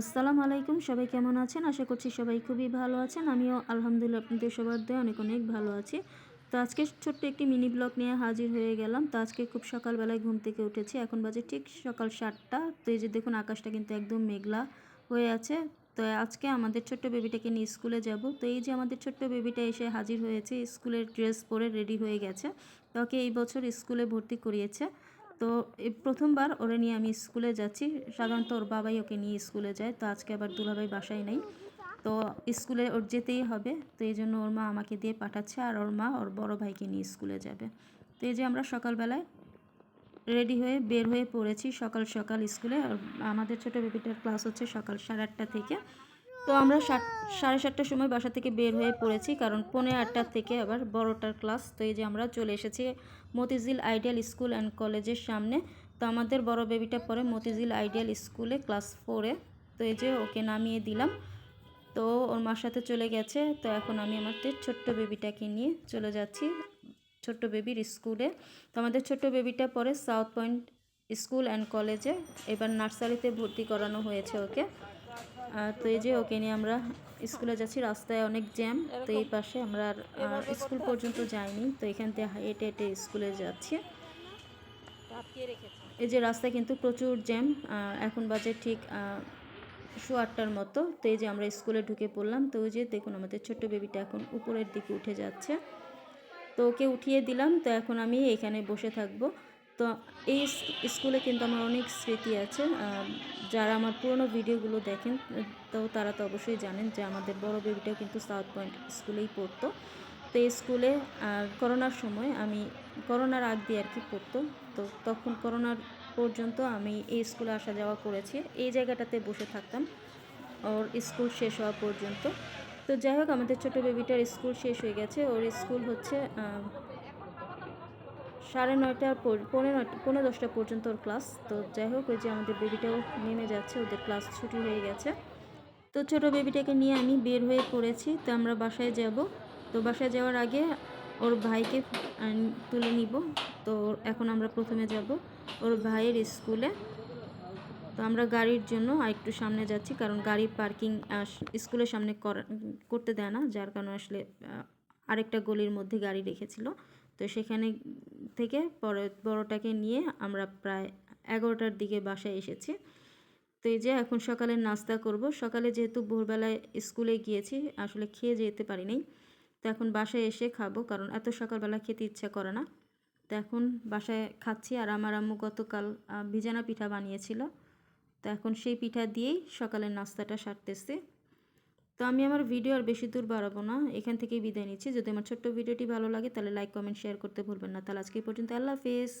আসসালামু আলাইকুম, সবাই কেমন আছেন? আশা করছি সবাই খুবই ভালো আছেন। আমিও আলহামদুলিল্লাহ আপনাদের সবার দয়ে অনেক অনেক ভালো আছি। তো আজকে ছোট্ট একটি মিনি ব্লগ নিয়ে হাজির হয়ে গেলাম। তো আজকে খুব সকালবেলায় ঘুম থেকে উঠেছি। এখন বাজে ঠিক সকাল সাতটা। তো এই যে দেখুন, আকাশটা কিন্তু একদম মেঘলা হয়ে আছে। তো আজকে আমাদের ছোট্ট বেবিটাকে নিয়ে স্কুলে যাব। তো এই যে আমাদের ছোট্ট বেবিটা এসে হাজির হয়েছে, স্কুলের ড্রেস পরে রেডি হয়ে গেছে। তো ওকে এই বছর স্কুলে ভর্তি করিয়েছে। তো প্রথমবার ওরে নিয়ে আমি স্কুলে যাচ্ছি। সাধারণত ওর বাবাই ওকে নিয়ে স্কুলে যায়, তো আজকে আবার দুলাভাই বাসায় নেই। তো স্কুলে ওর যেতেই হবে, তো এই জন্য ওর মা আমাকে দিয়ে পাঠাচ্ছে আর ওর মা ওর বড় ভাইকে নিয়ে স্কুলে যাবে। তো এই যে আমরা সকালবেলায় রেডি হয়ে বের হয়ে পড়েছি সকাল সকাল স্কুলে। আমাদের ছোটো বেবিটার ক্লাস হচ্ছে সকাল সাড়ে আটটা থেকে। তো আমরা সাড়ে সাতটার সময় বাসা থেকে বের হয়ে পড়েছি, কারণ পৌনে আটটার থেকে আবার বড়টার ক্লাস। তো এই যে আমরা চলে এসেছি মতিঝিল আইডিয়াল স্কুল অ্যান্ড কলেজের সামনে। তো আমাদের বড় বেবিটা পরে মতিঝিল আইডিয়াল স্কুলে ক্লাস ফোরে। তো এই যে ওকে নামিয়ে দিলাম। তো ওর মার সাথে চলে গেছে। তো এখন আমি আমাদের ছোট্ট বেবিটাকে নিয়ে চলে যাচ্ছি ছোট্ট বেবির স্কুলে। তো আমাদের ছোট্ট বেবিটা পরে সাউথ পয়েন্ট স্কুল অ্যান্ড কলেজে এবার নার্সারিতে ভর্তি করানো হয়েছে ওকে। তো এই যে ওকে নিয়ে আমরা স্কুলে যাচ্ছি, রাস্তায় অনেক জ্যাম, তো এই পাশে আমরা স্কুল পর্যন্ত যাইনি, তো এখান থেকে হেঁটে হেঁটে স্কুলে যাচ্ছি। এই যে রাস্তায় কিন্তু প্রচুর জ্যাম এখন বাজে ঠিক শো আটটার মতো, তো এই যে আমরা স্কুলে ঢুকে পড়লাম, তো ওই যে দেখুন আমাদের ছোট্ট বেবিটা এখন উপরের দিকে উঠে যাচ্ছে। তো ওকে উঠিয়ে দিলাম, তো এখন আমি এখানে বসে থাকব। তো এই স্কুলে কিন্তু আমার অনেক স্মৃতি আছে। যারা আমার পুরনো ভিডিওগুলো দেখেন, তো তারা তো অবশ্যই জানেন যে আমাদের বড় বেবিটাও কিন্তু সাউথ পয়েন্ট স্কুলেই পড়তো। তো এই স্কুলে করোনার সময় আমি করোনার আগ দিয়ে আর কি পড়তো। তো তখন করোনার পর্যন্ত আমি এই স্কুলে আসা যাওয়া করেছি। এই জায়গাটাতে বসে থাকতাম। ওর স্কুল শেষ হওয়া পর্যন্ত। তো যাই হোক, আমাদের ছোটো বেবিটার স্কুল শেষ হয়ে গেছে। ওর স্কুল হচ্ছে সাড়ে নয়টা পর- পৌনে নয়টা পৌনে দশটা পর্যন্ত ওর ক্লাস তো যাই হোক, ওই যে আমাদের বেবিটাও নেমে যাচ্ছে, ওদের ক্লাস ছুটি হয়ে গেছে। তো ছোটো বেবিটাকে নিয়ে আমি বের হয়ে পড়েছি। তো আমরা বাসায় যাব। তো বাসায় যাওয়ার আগে ওর ভাইকে তুলে নিব। তো এখন আমরা প্রথমে যাব ওর ভাইয়ের স্কুলে। তো আমরা গাড়ির জন্য আরেকটু সামনে যাচ্ছি, কারণ গাড়ি পার্কিং স্কুলের সামনে করা- করতে দেয় না, যার কারণে আসলে আরেকটা গলির মধ্যে গাড়ি রেখেছিল। তো সেখানে থেকে পরে বড়টাকে নিয়ে আমরা প্রায় এগারোটার দিকে বাসায় এসেছি। তো এই যে এখন সকালের নাস্তা করব। সকালে যেহেতু ভোরবেলায় স্কুলে গিয়েছি, আসলে খেয়ে যেতে পারিনি। তো এখন বাসায় এসে খাব, কারণ এত সকালবেলা খেতে ইচ্ছা করে না। তো এখন বাসায় খাচ্ছি আর আমার আম্মু গতকাল ভিজানা পিঠা বানিয়েছিল। তো এখন সেই পিঠা দিয়েই সকালের নাস্তাটা সারতেছি। তো আমি আমার ভিডিও আর বেশি দূর বাড়াবো না। এখান থেকেই বিদায় নিচ্ছি। যদি আমার ছোট্ট ভিডিওটি ভালো লাগে, তাহলে লাইক কমেন্ট শেয়ার করতে ভুলবেন না। তাহলে আজকে পর্যন্ত। আল্লাহ হাফিজ।